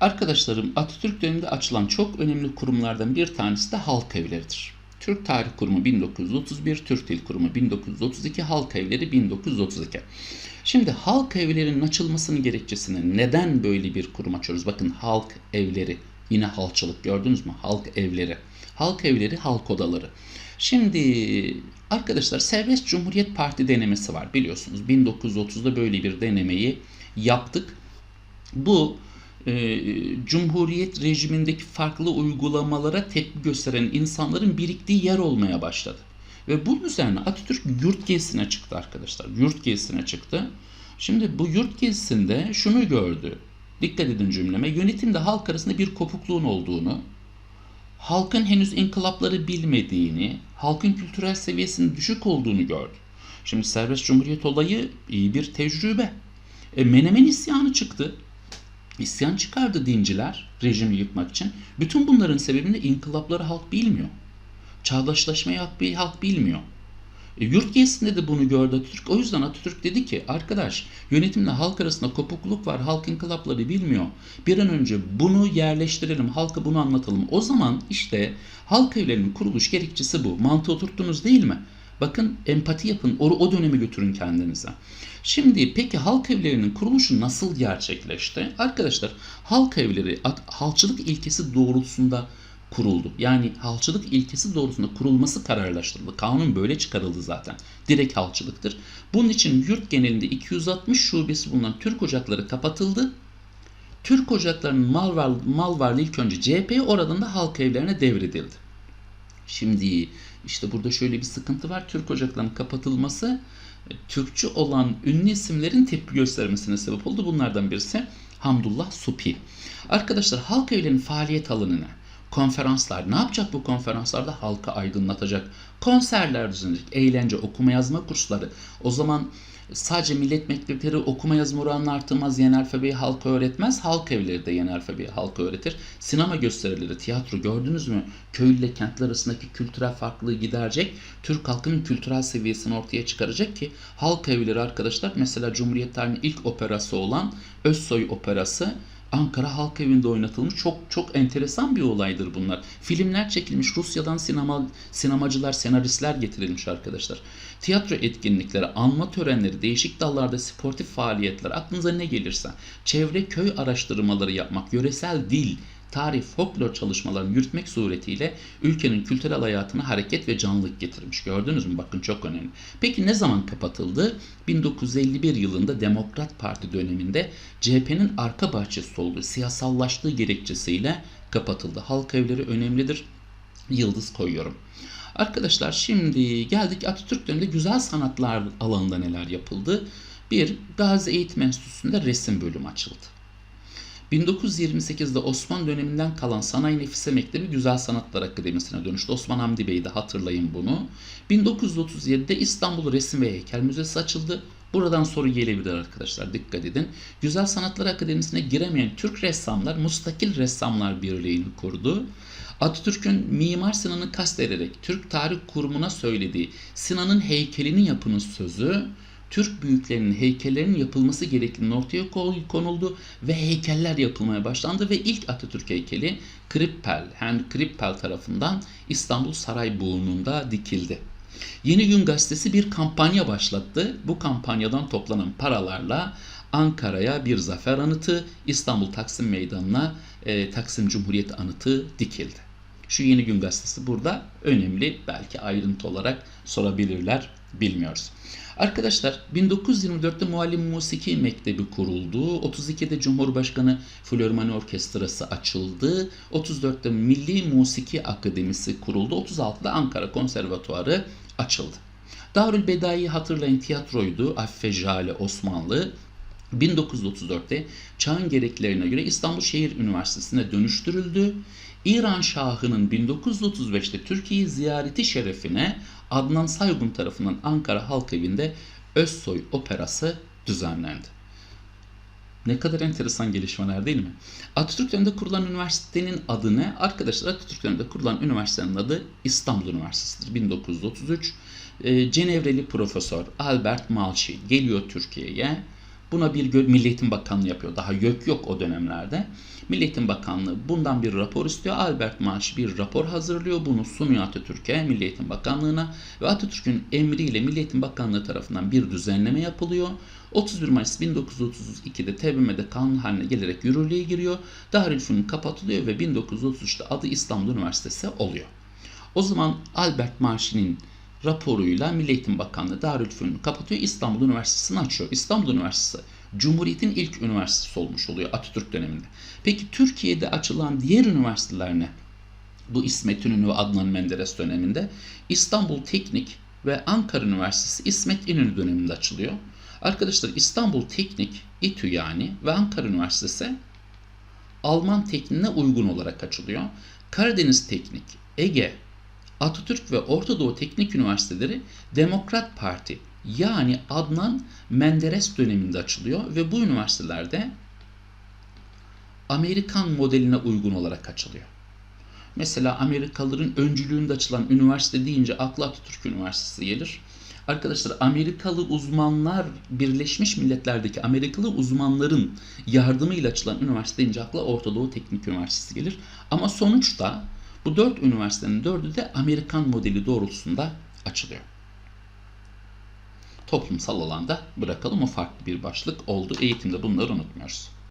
Arkadaşlarım Atatürk döneminde açılan çok önemli kurumlardan bir tanesi de halk evleridir. Türk Tarih Kurumu 1931, Türk Dil Kurumu 1932, Halk Evleri 1932. Şimdi halk evlerinin açılmasının gerekçesini neden böyle bir kurum açıyoruz? Bakın halk evleri, yine halkçılık gördünüz mü? Halk evleri. Halk evleri, halk odaları. Şimdi arkadaşlar Serbest Cumhuriyet Parti denemesi var biliyorsunuz. 1930'da böyle bir denemeyi yaptık. Bu e, Cumhuriyet rejimindeki farklı uygulamalara tepki gösteren insanların biriktiği yer olmaya başladı. Ve bunun üzerine Atatürk yurt gezisine çıktı arkadaşlar. Yurt gezisine çıktı. Şimdi bu yurt gezisinde şunu gördü. Dikkat edin cümleme. Yönetimde halk arasında bir kopukluğun olduğunu, halkın henüz inkılapları bilmediğini, halkın kültürel seviyesinin düşük olduğunu gördü. Şimdi serbest cumhuriyet olayı iyi bir tecrübe. E, Menemen isyanı çıktı. İsyan çıkardı dinciler rejimi yıkmak için. Bütün bunların sebebini inkılapları halk bilmiyor. Çağdaşlaşmayı halk, bilmiyor. E, yurt gezisinde de bunu gördü Atatürk. O yüzden Atatürk dedi ki arkadaş yönetimle halk arasında kopukluk var. Halk inkılapları bilmiyor. Bir an önce bunu yerleştirelim. Halka bunu anlatalım. O zaman işte halk evlerinin kuruluş gerekçesi bu. Mantığı oturttunuz değil mi? Bakın empati yapın. O, o dönemi götürün kendinize. Şimdi peki halk evlerinin kuruluşu nasıl gerçekleşti? Arkadaşlar halk evleri halkçılık ilkesi doğrultusunda kuruldu. Yani halkçılık ilkesi doğrultusunda kurulması kararlaştırıldı. Kanun böyle çıkarıldı zaten. Direkt halkçılıktır. Bunun için yurt genelinde 260 şubesi bulunan Türk ocakları kapatıldı. Türk ocaklarının mal, var, mal varlığı ilk önce CHP oradan da halk evlerine devredildi. Şimdi işte burada şöyle bir sıkıntı var. Türk ocaklarının kapatılması Türkçü olan ünlü isimlerin tepki göstermesine sebep oldu. Bunlardan birisi Hamdullah Supi. Arkadaşlar halk evlerinin faaliyet alanına konferanslar. Ne yapacak bu konferanslarda? Halka aydınlatacak. Konserler düzenleyecek. Eğlence okuma yazma kursları. O zaman sadece millet mektepleri okuma yazma oranını artırmaz yeni alfabeyi halka öğretmez. Halk evleri de yeni alfabeyi halka öğretir. Sinema gösterileri tiyatro gördünüz mü? Köylü ile kentler arasındaki kültürel farklılığı giderecek. Türk halkının kültürel seviyesini ortaya çıkaracak ki halk evleri arkadaşlar mesela Cumhuriyet tarihinin ilk operası olan Özsoy operası Ankara Halk Evi'nde oynatılmış çok çok enteresan bir olaydır bunlar. Filmler çekilmiş Rusya'dan sinema sinemacılar, senaristler getirilmiş arkadaşlar. Tiyatro etkinlikleri, anma törenleri, değişik dallarda sportif faaliyetler aklınıza ne gelirse, çevre köy araştırmaları yapmak, yöresel dil, tarih, folklor çalışmalarını yürütmek suretiyle ülkenin kültürel hayatına hareket ve canlılık getirmiş. Gördünüz mü? Bakın çok önemli. Peki ne zaman kapatıldı? 1951 yılında Demokrat Parti döneminde CHP'nin arka bahçesi olduğu, siyasallaştığı gerekçesiyle kapatıldı. Halk evleri önemlidir. Yıldız koyuyorum. Arkadaşlar şimdi geldik Atatürk döneminde güzel sanatlar alanında neler yapıldı? Bir, Gazi Eğitim Enstitüsü'nde resim bölümü açıldı. 1928'de Osmanlı döneminden kalan Sanayi Nefise Mektebi Güzel Sanatlar Akademisi'ne dönüştü. Osman Hamdi Bey de hatırlayın bunu. 1937'de İstanbul Resim ve Heykel Müzesi açıldı. Buradan soru gelebilir arkadaşlar dikkat edin. Güzel Sanatlar Akademisi'ne giremeyen Türk ressamlar Mustakil Ressamlar Birliği'ni kurdu. Atatürk'ün Mimar Sinan'ı kastederek Türk Tarih Kurumu'na söylediği Sinan'ın heykelinin yapının sözü Türk büyüklerinin heykellerinin yapılması gerektiğini ortaya konuldu ve heykeller yapılmaya başlandı ve ilk Atatürk heykeli Krippel, yani Krippel tarafından İstanbul Sarayburnu'nda dikildi. Yeni Gün Gazetesi bir kampanya başlattı. Bu kampanyadan toplanan paralarla Ankara'ya bir zafer anıtı, İstanbul Taksim Meydanı'na e, Taksim Cumhuriyet anıtı dikildi. Şu Yeni Gün Gazetesi burada önemli. Belki ayrıntı olarak sorabilirler. Bilmiyoruz. Arkadaşlar 1924'te Muallim Musiki Mektebi kuruldu. 32'de Cumhurbaşkanı Flormani Orkestrası açıldı. 34'te Milli Musiki Akademisi kuruldu. 36'da Ankara Konservatuarı açıldı. Darül Bedai'yi hatırlayın tiyatroydu. Affe Jale Osmanlı. 1934'te çağın gereklerine göre İstanbul Şehir Üniversitesi'ne dönüştürüldü. İran Şahı'nın 1935'te Türkiye'yi ziyareti şerefine Adnan Saygun tarafından Ankara Halk Evi'nde Özsoy Operası düzenlendi. Ne kadar enteresan gelişmeler değil mi? Atatürk döneminde kurulan üniversitenin adı ne? Arkadaşlar Atatürk döneminde kurulan üniversitenin adı İstanbul Üniversitesi'dir. 1933. E, Cenevreli Profesör Albert Malchi geliyor Türkiye'ye. Buna bir Milli Eğitim Bakanlığı yapıyor. Daha YÖK yok o dönemlerde. Milli Eğitim Bakanlığı bundan bir rapor istiyor. Albert Maaş bir rapor hazırlıyor. Bunu sunuyor Atatürk'e, Milli Eğitim Bakanlığı'na. Ve Atatürk'ün emriyle Milli Eğitim Bakanlığı tarafından bir düzenleme yapılıyor. 31 Mayıs 1932'de TBMM'de kanun haline gelerek yürürlüğe giriyor. Darülfünun kapatılıyor ve 1933'te adı İstanbul Üniversitesi oluyor. O zaman Albert Marşi'nin raporuyla Milli Eğitim Bakanlığı Darülfünun'u kapatıyor. İstanbul Üniversitesi'ni açıyor. İstanbul Üniversitesi Cumhuriyet'in ilk üniversitesi olmuş oluyor Atatürk döneminde. Peki Türkiye'de açılan diğer üniversiteler ne? Bu İsmet İnönü ve Adnan Menderes döneminde İstanbul Teknik ve Ankara Üniversitesi İsmet İnönü döneminde açılıyor. Arkadaşlar İstanbul Teknik, İTÜ yani ve Ankara Üniversitesi Alman tekniğine uygun olarak açılıyor. Karadeniz Teknik, Ege, Atatürk ve Orta Doğu Teknik Üniversiteleri Demokrat Parti yani Adnan Menderes döneminde açılıyor ve bu üniversitelerde Amerikan modeline uygun olarak açılıyor. Mesela Amerikalıların öncülüğünde açılan üniversite deyince akla Atatürk Üniversitesi gelir. Arkadaşlar Amerikalı uzmanlar Birleşmiş Milletler'deki Amerikalı uzmanların yardımıyla açılan üniversite deyince akla Orta Doğu Teknik Üniversitesi gelir. Ama sonuçta bu dört üniversitenin dördü de Amerikan modeli doğrultusunda açılıyor. Toplumsal alanda bırakalım o farklı bir başlık oldu. Eğitimde bunları unutmuyoruz.